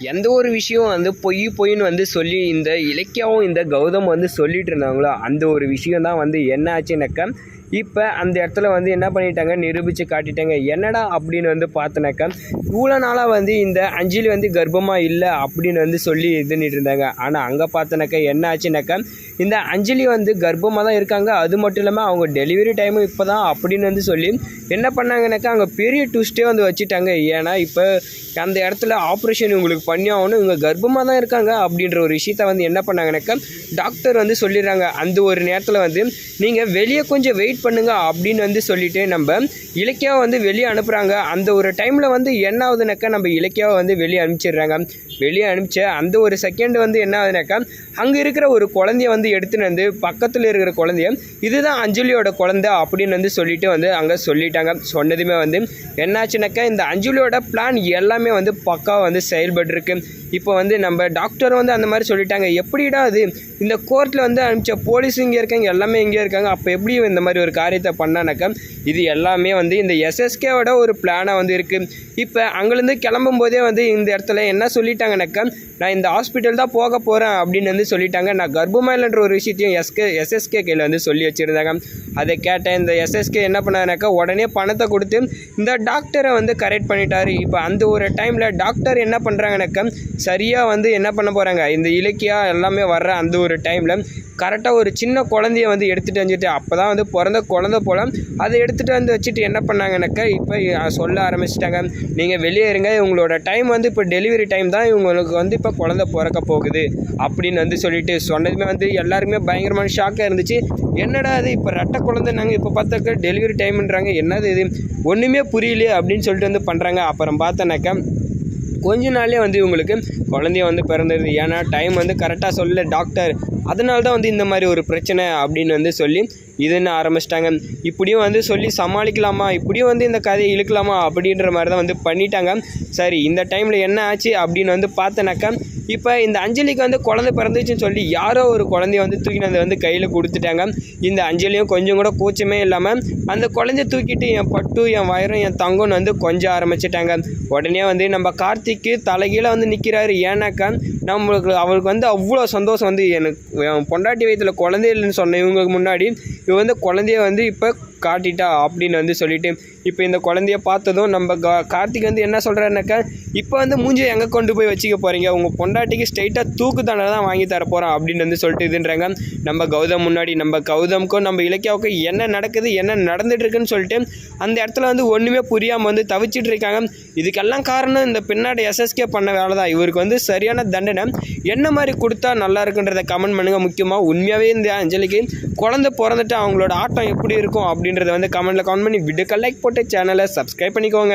எந்த ஒரு விஷயம் வந்து பொய் பொய்ன்னு வந்து சொல்லி இந்த இலக்கியாவும் இந்த கௌதம் வந்து சொல்லிட்டு இருந்தாங்களோ அந்த ஒரு விஷயம் தான் வந்து என்ன ஆச்சுனாக்கா இப்போ அந்த இடத்துல வந்து என்ன பண்ணிட்டாங்க? நிரூபித்து காட்டிட்டாங்க. என்னடா அப்படின்னு வந்து பார்த்தனாக்கா இவ்வளோ நாளாக வந்து இந்த அஞ்சலி வந்து கர்ப்பமாக இல்லை அப்படின்னு வந்து சொல்லி இது இருந்தாங்க. ஆனால் அங்கே பார்த்தனாக்கா என்ன ஆச்சுனாக்கா இந்த அஞ்சலி வந்து கர்ப்பமாக தான் இருக்காங்க. அது மட்டும் இல்லாமல் அவங்க டெலிவரி டைமும் இப்போ தான் அப்படின்னு வந்து சொல்லி என்ன பண்ணாங்கனாக்கா அங்கே பெரிய ட்விஸ்ட்டே வந்து வச்சுட்டாங்க. ஏன்னா இப்போ அந்த இடத்துல ஆப்ரேஷன் உங்களுக்கு பண்ணி ஆகணும் இவங்க கர்ப்பமாக தான் இருக்காங்க அப்படின்ற ஒரு விஷயத்த வந்து என்ன பண்ணாங்கனாக்கா டாக்டர் வந்து சொல்லிடுறாங்க. அந்த ஒரு நேரத்தில் வந்து நீங்கள் வெளியே கொஞ்சம் வெயிட் பண்ணுங்க அப்படின்னு வந்து சொல்லிட்டு நம்ம இலக்கியாவை வந்து வெளியே அனுப்புகிறாங்க அந்த ஒரு டைமில் வந்து என்ன ஆகுதுனாக்கா நம்ம இலக்கியாவை வந்து வெளியே அனுப்பிச்சிடுறாங்க. வெளியே அனுப்பிச்ச அந்த ஒரு செகண்ட் வந்து என்ன ஆகுதுனாக்கா அங்கே இருக்கிற ஒரு குழந்தைய வந்து எடுத்துன்னு வந்து பக்கத்தில் இருக்கிற குழந்தைய இதுதான் அஞ்சலியோட குழந்தை அப்படின்னு வந்து சொல்லிட்டு வந்து அங்கே சொல்லிட்டாங்க. சொன்னதுமே வந்து என்னாச்சுனாக்கா இந்த அஞ்சலியோட பிளான் எல்லாமே வந்து பக்காவாக வந்து இருக்கு. இப்போ வந்து நம்ம டாக்டர் வந்து அந்த மாதிரி சொல்லிட்டாங்க. எப்படிடா அது? இந்த கோர்ட்டில் வந்து அனுப்பிச்ச போலீஸ் இங்கே இருக்காங்க எல்லாமே இங்கே இருக்காங்க. அப்போ எப்படி இந்த மாதிரி ஒரு காரியத்தை பண்ணானாக்கா? இது எல்லாமே வந்து இந்த எஸ்எஸ்கேவோட ஒரு பிளானாக வந்து இருக்குது இப்போ அங்கேருந்து கிளம்பும் போதே வந்து இந்த இடத்துல என்ன சொல்லிட்டாங்கனாக்கா நான் இந்த ஹாஸ்பிட்டல் தான் போக போகிறேன் அப்படின்னு வந்து சொல்லிட்டாங்க. நான் கர்ப்பமாயிலன்ற ஒரு விஷயத்தையும் எஸ்கே எஸ்எஸ்கே கையில் வந்து சொல்லி வச்சுருந்தாங்க. அதை கேட்டேன். இந்த எஸ்எஸ்கே என்ன பண்ணாருனாக்கா உடனே பணத்தை கொடுத்து இந்த டாக்டரை வந்து கரெக்ட் பண்ணிட்டாரு. இப்போ அந்த ஒரு டைமில் டாக்டர் என்ன பண்ணுறாங்கனாக்கா சரியாக வந்து என்ன பண்ண போகிறாங்க இந்த இலக்கியா எல்லாமே வர்ற அந்த ஒரு டைமில் கரெக்டாக ஒரு சின்ன குழந்தைய வந்து எடுத்துகிட்டு வந்துட்டு அப்போ தான் வந்து பிறந்த குழந்த போல். அதை எடுத்துகிட்டு வந்து வச்சுட்டு என்ன பண்ணாங்கனாக்கா இப்போ சொல்ல ஆரம்பிச்சிட்டாங்க. நீங்கள் வெளியே இருங்க இவங்களோட டைம் வந்து இப்போ டெலிவரி டைம் தான் இவங்களுக்கு வந்து இப்போ குழந்த பிறக்க போகுது அப்படின்னு வந்து சொல்லிட்டு சொன்னதுமே வந்து எல்லாருமே பயங்கரமான ஷாக்காக இருந்துச்சு. என்னடா அது இப்போ ரெட்டை குழந்தை நாங்கள் இப்போ பார்த்தாக்க டெலிவரி டைம்ன்றாங்க என்னது இது? ஒன்றுமே புரியலையே அப்படின்னு சொல்லிட்டு வந்து பண்ணுறாங்க அப்புறம் பார்த்தோன்னாக்கா கொஞ்ச நாள்லேயே வந்து இவங்களுக்கு குழந்தைய வந்து பிறந்துருது ஏன்னா டைம் வந்து கரெக்டாக சொல்லல டாக்டர் அதனால தான் வந்து இந்த மாதிரி ஒரு பிரச்சனை அப்படின்னு வந்து சொல்லி இதுன்னு ஆரம்பிச்சிட்டாங்க. இப்படியும் வந்து சொல்லி சமாளிக்கலாமா? இப்படியும் வந்து இந்த கதையை இழுக்கலாமா? அப்படின்ற மாதிரி தான் வந்து பண்ணிட்டாங்க. சரி இந்த டைமில் என்ன ஆச்சு அப்படின்னு வந்து பார்த்தனாக்கா இப்போ இந்த அஞ்சலிக்கு வந்து குழந்தை பிறந்துச்சுன்னு சொல்லி யாரோ ஒரு குழந்தைய வந்து தூக்கிட்டு வந்து வந்து கையில் கொடுத்துட்டாங்க. இந்த அஞ்சலியும் கொஞ்சம் கூட கூச்சமே இல்லாமல் அந்த குழந்தைய தூக்கிட்டு என் பட்டு என் வயரும் என் தங்கம்னு வந்து கொஞ்சம் ஆரம்பிச்சிட்டாங்க. உடனே வந்து நம்ம கார்த்திக்கு தலைகீழே வந்து நிற்கிறாரு ஏன்னாக்கா நம்மளுக்கு அவருக்கு வந்து அவ்வளோ சந்தோஷம் வந்து எனக்கு என் பொண்டாட்டி வயிற்றில் குழந்தை இல்லைன்னு சொன்ன இவங்களுக்கு முன்னாடி இவ வந்து குழந்தைய வந்து இப்போ காட்டிட்டா அப்படின்னு வந்து சொல்லிட்டு இப்போ இந்த குழந்தைய பார்த்ததும் நம்ம கா கார்த்திக் வந்து என்ன சொல்கிறாருனாக்கா இப்போ வந்து மூஞ்சியை எங்கே கொண்டு போய் வச்சுக்க போகிறீங்க உங்கள் பொண்டாட்டிக்கு ஸ்ட்ரைட்டாக தூக்கு தண்டனை தான் வாங்கி தர போகிறோம் அப்படின்னு வந்து சொல்லிட்டு இதுன்றாங்க. நம்ம கௌதம் முன்னாடி நம்ம கௌதம்க்கும் நம்ம இலக்கியாவுக்கும் என்ன நடக்குது என்ன நடந்துட்டுருக்குன்னு சொல்லிட்டு அந்த இடத்துல வந்து ஒன்றுமே புரியாமல் வந்து தவிச்சிட்டு இருக்காங்க. இதுக்கெல்லாம் காரணம் இந்த பின்னாடி எஸ்எஸ்கே பண்ண வேலை தான். இவருக்கு வந்து சரியான தண்டனை. என்ன மாதிரி கொடுத்தா நல்லா இருக்குன்றத கமெண்ட் பண்ணுங்கள் முக்கியமாக உண்மையாகவே இந்த அஞ்சலிக்கு குழந்தை பிறந்துட்டு அவங்களோட ஆட்டம் எப்படி இருக்கும் அப்படி அப்படின்றத வந்து கமெண்ட்டில் கமெண்ட் பண்ணி விடுக்க லைக் போட்டு சேனலை சப்ஸ்கிரைப் பண்ணிக்கோங்க.